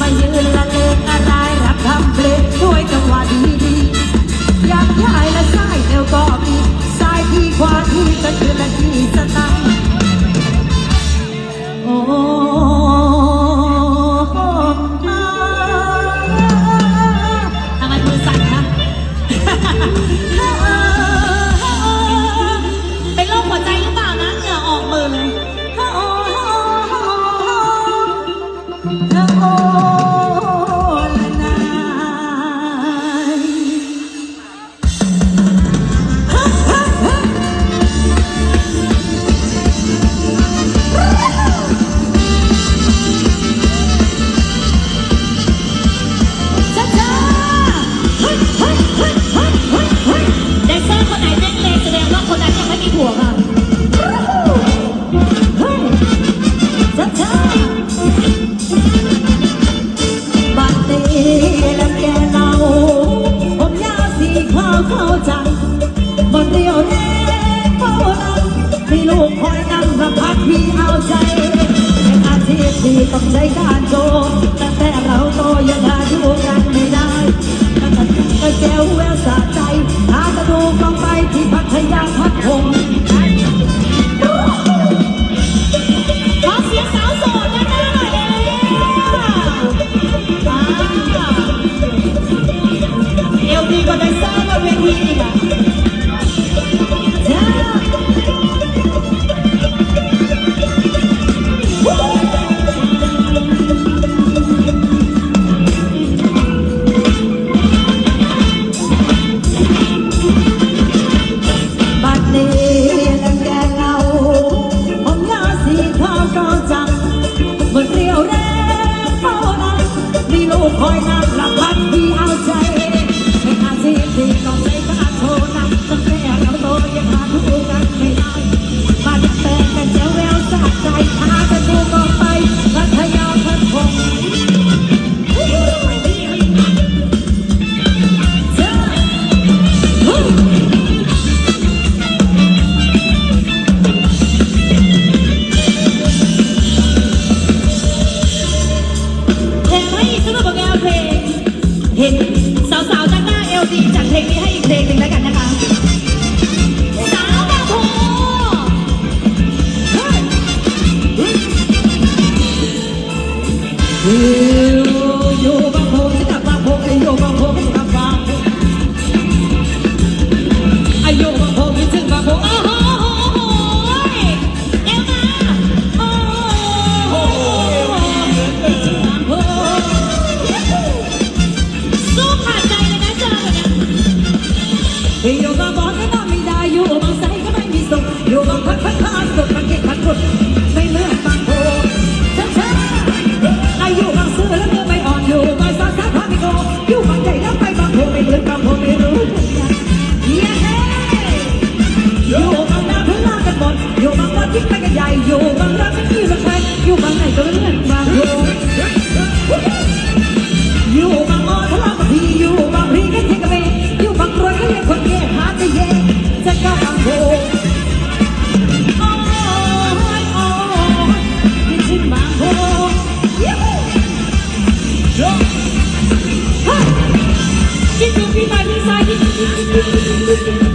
มายืนละเลงอะไรรับคำเพลงช่วยกัง 然后。Pag 中开心。hit Thank you.